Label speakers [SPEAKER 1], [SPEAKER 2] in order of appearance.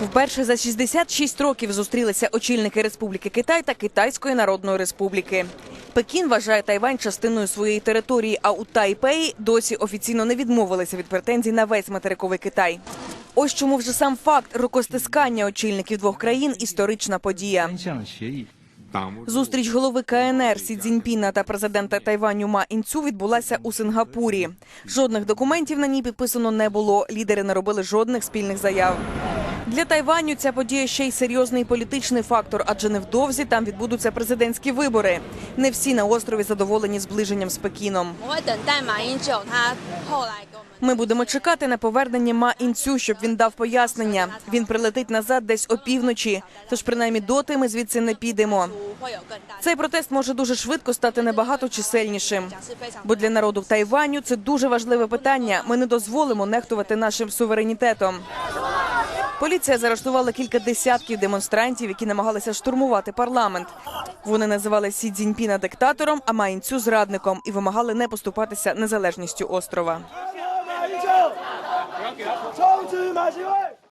[SPEAKER 1] Вперше за 66 років зустрілися очільники Республіки Китай та Китайської Народної Республіки. Пекін вважає Тайвань частиною своєї території, а у Тайпеї досі офіційно не відмовилися від претензій на весь материковий Китай. Ось чому вже сам факт рукостискання очільників двох країн історична подія. Зустріч голови КНР Сі Цзіньпіна та президента Тайваню Ма Інцю відбулася у Сингапурі. Жодних документів на ній підписано не було. Лідери не робили жодних спільних заяв. Для Тайваню ця подія ще й серйозний політичний фактор, адже невдовзі там відбудуться президентські вибори. Не всі на острові задоволені зближенням з Пекіном. Ми будемо чекати на повернення Ма Інцю, щоб він дав пояснення. Він прилетить назад десь опівночі. Тож принаймні доти ми звідси не підемо. Цей протест може дуже швидко стати набагато чисельнішим. Бо для народу Тайваню це дуже важливе питання. Ми не дозволимо нехтувати нашим суверенітетом. Поліція заарештувала кілька десятків демонстрантів, які намагалися штурмувати парламент. Вони називали Сі Цзіньпіна диктатором, а Маїнцю зрадником і вимагали не поступатися незалежністю острова.